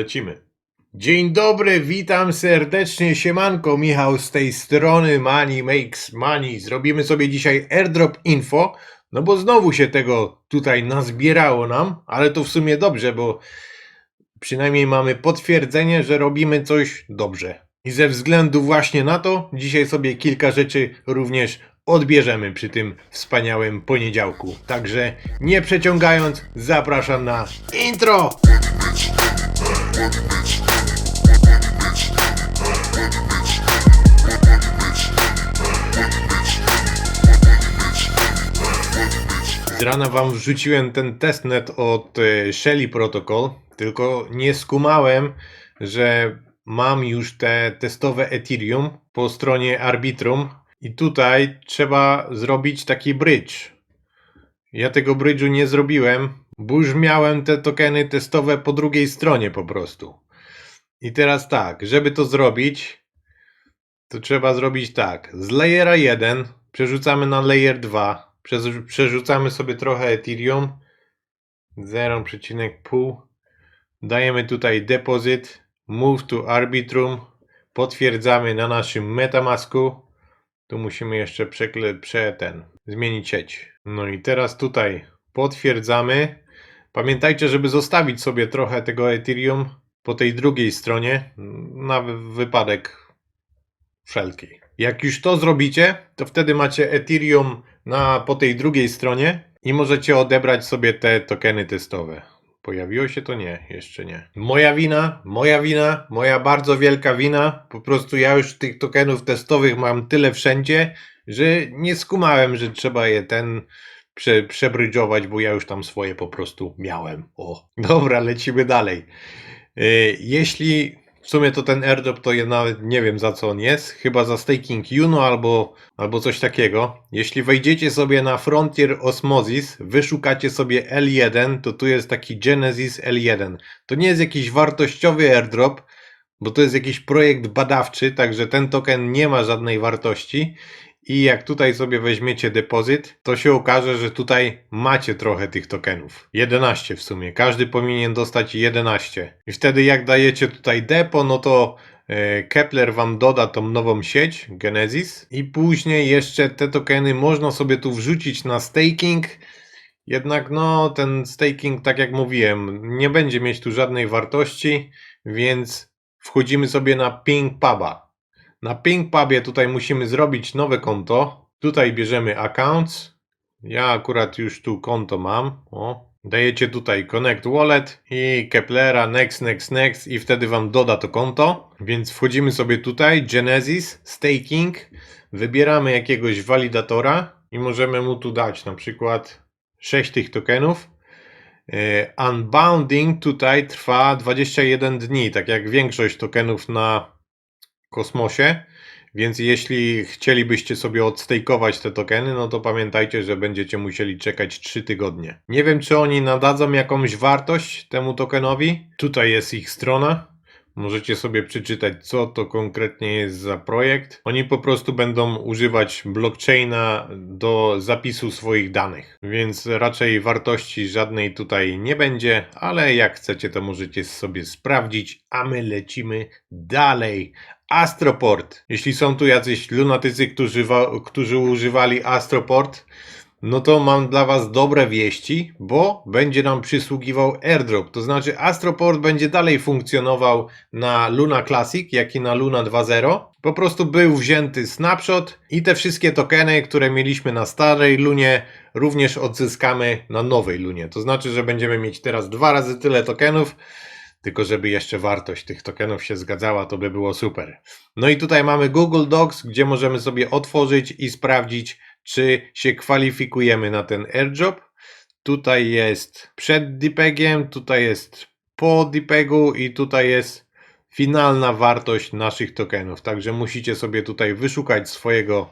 lecimy. Dzień dobry, witam serdecznie, siemanko, Michał z tej strony Money Makes Money. Zrobimy sobie dzisiaj airdrop info, no bo znowu się tego tutaj nazbierało nam, ale to w sumie dobrze, bo przynajmniej mamy potwierdzenie, że robimy coś dobrze. I ze względu właśnie na to, dzisiaj sobie kilka rzeczy również odbierzemy przy tym wspaniałym poniedziałku. Także nie przeciągając, zapraszam na intro! Z rana wam wrzuciłem ten testnet od e, Shelly Protocol, tylko nie skumałem, że mam już te testowe Ethereum po stronie Arbitrum i tutaj trzeba zrobić taki bridge. Ja tego bridge'u nie zrobiłem, bo już miałem te tokeny testowe po drugiej stronie po prostu. I teraz tak, żeby to zrobić, to trzeba zrobić tak. Z layera 1 przerzucamy na layer 2. Przez- Przerzucamy sobie trochę Ethereum. 0,5. Dajemy tutaj deposit. Move to Arbitrum. Potwierdzamy na naszym Metamasku. Tu musimy jeszcze przekle, prze ten, zmienić sieć. No i teraz tutaj potwierdzamy. Pamiętajcie, żeby zostawić sobie trochę tego Ethereum po tej drugiej stronie na wy- wypadek wszelki. Jak już to zrobicie, to wtedy macie Ethereum na, po tej drugiej stronie i możecie odebrać sobie te tokeny testowe. Pojawiło się to? Nie, jeszcze nie. Moja wina, moja wina, moja bardzo wielka wina. Po prostu ja już tych tokenów testowych mam tyle wszędzie, że nie skumałem, że trzeba je ten prze, przebrydżować, bo ja już tam swoje po prostu miałem. O, dobra, lecimy dalej. Y, Jeśli w sumie to ten airdrop to ja nawet nie wiem za co on jest, chyba za staking Juno albo, albo coś takiego. Jeśli wejdziecie sobie na Frontier Osmosis, wyszukacie sobie L1, to tu jest taki Genesis L1. To nie jest jakiś wartościowy airdrop, bo to jest jakiś projekt badawczy, także ten token nie ma żadnej wartości. I jak tutaj sobie weźmiecie depozyt, to się okaże, że tutaj macie trochę tych tokenów. 11 w sumie. Każdy powinien dostać 11. I wtedy jak dajecie tutaj depo, no to e, Kepler wam doda tą nową sieć, Genesis. I później jeszcze te tokeny można sobie tu wrzucić na staking. Jednak no, ten staking, tak jak mówiłem, nie będzie mieć tu żadnej wartości, więc wchodzimy sobie na Ping Puba. Na PingPubie tutaj musimy zrobić nowe konto. Tutaj bierzemy accounts. Ja akurat już tu konto mam. O. Dajecie tutaj Connect Wallet i Keplera next, next, next i wtedy wam doda to konto. Więc wchodzimy sobie tutaj Genesis, Staking. Wybieramy jakiegoś walidatora i możemy mu tu dać na przykład 6 tych tokenów. E, Unbounding tutaj trwa 21 dni, tak jak większość tokenów na kosmosie. Więc jeśli chcielibyście sobie odstejkować te tokeny, no to pamiętajcie, że będziecie musieli czekać 3 tygodnie. Nie wiem, czy oni nadadzą jakąś wartość temu tokenowi. Tutaj jest ich strona. Możecie sobie przeczytać, co to konkretnie jest za projekt. Oni po prostu będą używać blockchaina do zapisu swoich danych, więc raczej wartości żadnej tutaj nie będzie, ale jak chcecie, to możecie sobie sprawdzić, a my lecimy dalej. Astroport. Jeśli są tu jacyś lunatycy, którzy, którzy używali Astroport, no to mam dla Was dobre wieści, bo będzie nam przysługiwał airdrop. To znaczy Astroport będzie dalej funkcjonował na Luna Classic, jak i na Luna 2.0. Po prostu był wzięty snapshot i te wszystkie tokeny, które mieliśmy na starej Lunie, również odzyskamy na nowej Lunie. To znaczy, że będziemy mieć teraz dwa razy tyle tokenów, tylko żeby jeszcze wartość tych tokenów się zgadzała, to by było super. No i tutaj mamy Google Docs, gdzie możemy sobie otworzyć i sprawdzić, czy się kwalifikujemy na ten airdrop. Tutaj jest przed DPEG-iem, tutaj jest po DPEG-u i tutaj jest finalna wartość naszych tokenów. Także musicie sobie tutaj wyszukać swojego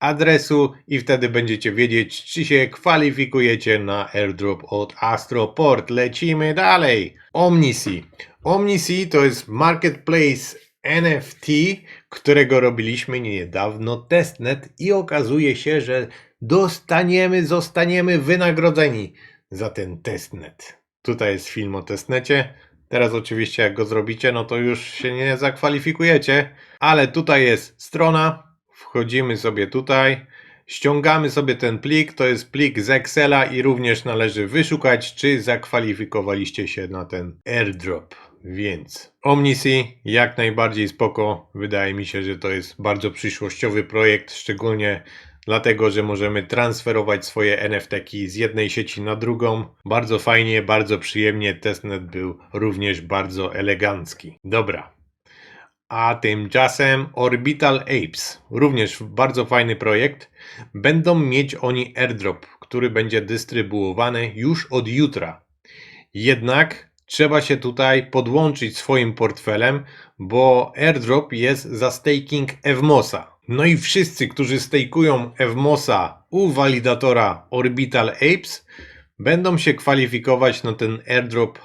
adresu i wtedy będziecie wiedzieć, czy się kwalifikujecie na airdrop od Astroport. Lecimy dalej. OmniSea. OmniSea to jest marketplace NFT, którego robiliśmy niedawno testnet i okazuje się, że dostaniemy, zostaniemy wynagrodzeni za ten testnet. Tutaj jest film o testnecie. Teraz oczywiście jak go zrobicie, no to już się nie zakwalifikujecie, ale tutaj jest strona, wchodzimy sobie tutaj, ściągamy sobie ten plik, to jest plik z Excela i również należy wyszukać, czy zakwalifikowaliście się na ten airdrop. Więc Omnisy jak najbardziej spoko. Wydaje mi się, że to jest bardzo przyszłościowy projekt, szczególnie dlatego, że możemy transferować swoje NFT-ki z jednej sieci na drugą. Bardzo fajnie, bardzo przyjemnie. Testnet był również bardzo elegancki. Dobra. A tymczasem Orbital Apes, również bardzo fajny projekt. Będą mieć oni airdrop, który będzie dystrybuowany już od jutra. Jednak trzeba się tutaj podłączyć swoim portfelem, bo airdrop jest za staking Evmosa. No i wszyscy, którzy stejkują Evmosa u walidatora Orbital Apes, będą się kwalifikować na ten airdrop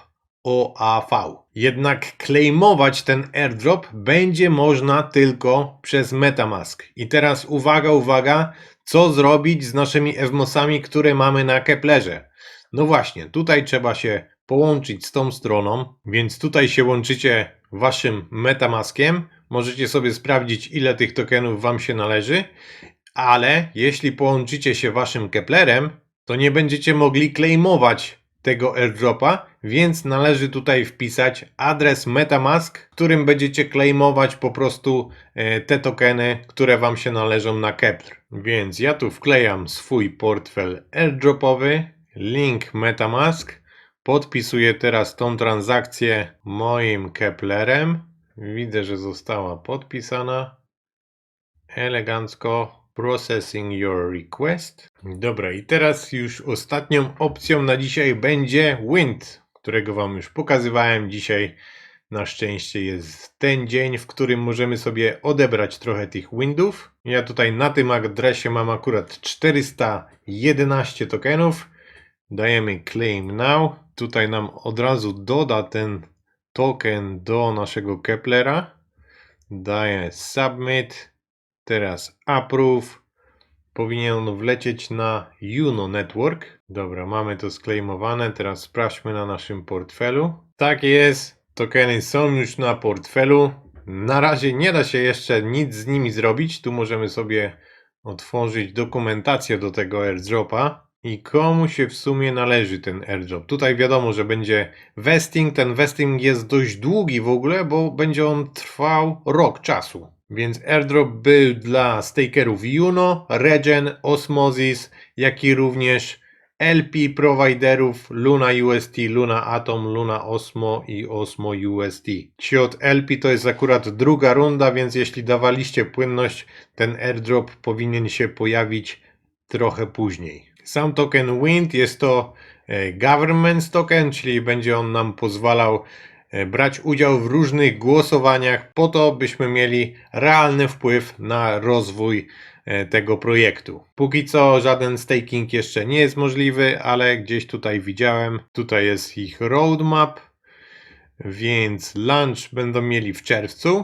OAV. Jednak claimować ten airdrop będzie można tylko przez Metamask. I teraz uwaga, uwaga, co zrobić z naszymi Evmosami, które mamy na Keplerze? No właśnie, tutaj trzeba się połączyć z tą stroną, więc tutaj się łączycie waszym Metamaskiem. Możecie sobie sprawdzić, ile tych tokenów wam się należy, ale jeśli połączycie się waszym Keplerem, to nie będziecie mogli claimować tego airdropa, więc należy tutaj wpisać adres Metamask, którym będziecie claimować po prostu e, te tokeny, które wam się należą na Kepler. Więc ja tu wklejam swój portfel airdropowy, link Metamask, podpisuję teraz tą transakcję moim Keplerem. Widzę, że została podpisana. Elegancko. Processing your request. Dobra, i teraz już ostatnią opcją na dzisiaj będzie Wind, którego Wam już pokazywałem dzisiaj. Na szczęście jest ten dzień, w którym możemy sobie odebrać trochę tych windów. Ja tutaj na tym adresie mam akurat 411 tokenów. Dajemy claim now. Tutaj nam od razu doda ten token do naszego Keplera. Daję submit. Teraz approve. Powinien on wlecieć na Juno Network. Dobra, mamy to sklejmowane. Teraz sprawdźmy na naszym portfelu. Tak jest. Tokeny są już na portfelu. Na razie nie da się jeszcze nic z nimi zrobić. Tu możemy sobie otworzyć dokumentację do tego airdropa. I komu się w sumie należy ten airdrop? Tutaj wiadomo, że będzie vesting. Ten vesting jest dość długi w ogóle, bo będzie on trwał rok czasu. Więc airdrop był dla stakerów Juno, Regen, Osmosis, jak i również LP providerów Luna UST, Luna Atom, Luna Osmo i Osmo UST. Ci od LP to jest akurat druga runda, więc jeśli dawaliście płynność, ten airdrop powinien się pojawić trochę później. Sam token WIND jest to e, government token, czyli będzie on nam pozwalał brać udział w różnych głosowaniach po to, byśmy mieli realny wpływ na rozwój e, tego projektu. Póki co żaden staking jeszcze nie jest możliwy, ale gdzieś tutaj widziałem, tutaj jest ich roadmap, więc launch będą mieli w czerwcu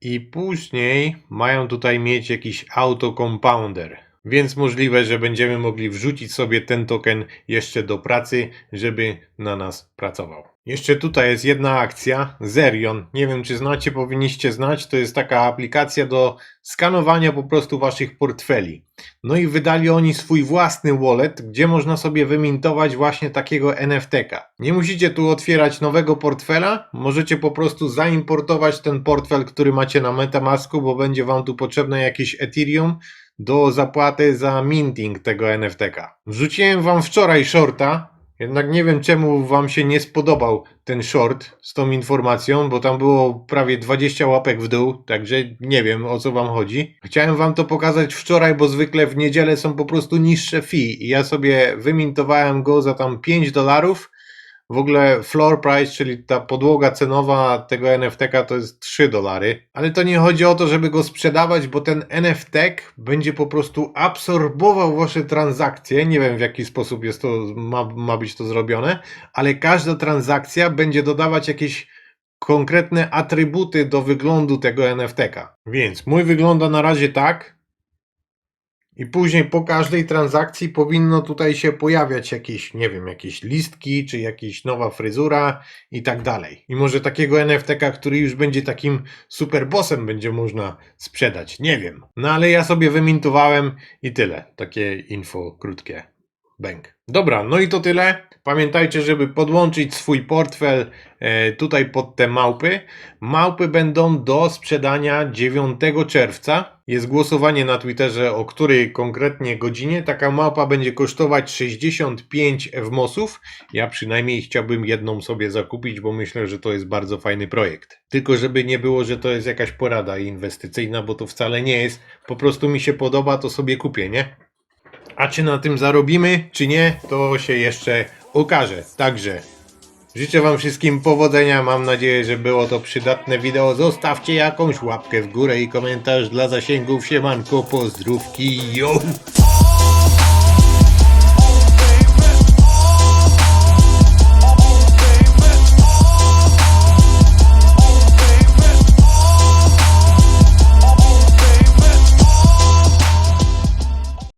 i później mają tutaj mieć jakiś auto compounder. Więc możliwe, że będziemy mogli wrzucić sobie ten token jeszcze do pracy, żeby na nas pracował. Jeszcze tutaj jest jedna akcja, Zerion. Nie wiem, czy znacie, powinniście znać. To jest taka aplikacja do skanowania po prostu waszych portfeli. No i wydali oni swój własny wallet, gdzie można sobie wymintować właśnie takiego NFT-ka. Nie musicie tu otwierać nowego portfela, możecie po prostu zaimportować ten portfel, który macie na Metamasku, bo będzie wam tu potrzebne jakieś Ethereum do zapłaty za minting tego NFT-ka. Wrzuciłem wam wczoraj shorta, jednak nie wiem czemu wam się nie spodobał ten short z tą informacją, bo tam było prawie 20 łapek w dół, także nie wiem o co wam chodzi. Chciałem wam to pokazać wczoraj, bo zwykle w niedzielę są po prostu niższe fee i ja sobie wymintowałem go za tam 5 dolarów. W ogóle floor price, czyli ta podłoga cenowa tego NFT-ka to jest 3 dolary. Ale to nie chodzi o to, żeby go sprzedawać, bo ten NFT będzie po prostu absorbował wasze transakcje. Nie wiem w jaki sposób jest to, ma, ma być to zrobione, ale każda transakcja będzie dodawać jakieś konkretne atrybuty do wyglądu tego NFT-ka. Więc mój wygląda na razie tak. I później po każdej transakcji powinno tutaj się pojawiać jakieś, nie wiem, jakieś listki, czy jakaś nowa fryzura i tak dalej. I może takiego NFT-ka, który już będzie takim super bossem będzie można sprzedać. Nie wiem. No ale ja sobie wymintowałem i tyle. Takie info krótkie. Bęk. Dobra, no i to tyle. Pamiętajcie, żeby podłączyć swój portfel e, tutaj pod te małpy. Małpy będą do sprzedania 9 czerwca. Jest głosowanie na Twitterze, o której konkretnie godzinie. Taka małpa będzie kosztować 65 FMOSów. Ja przynajmniej chciałbym jedną sobie zakupić, bo myślę, że to jest bardzo fajny projekt. Tylko żeby nie było, że to jest jakaś porada inwestycyjna, bo to wcale nie jest. Po prostu mi się podoba, to sobie kupię, nie? A czy na tym zarobimy, czy nie, to się jeszcze okaże. Także życzę Wam wszystkim powodzenia. Mam nadzieję, że było to przydatne wideo. Zostawcie jakąś łapkę w górę i komentarz dla zasięgów. Siemanko, pozdrówki, yo!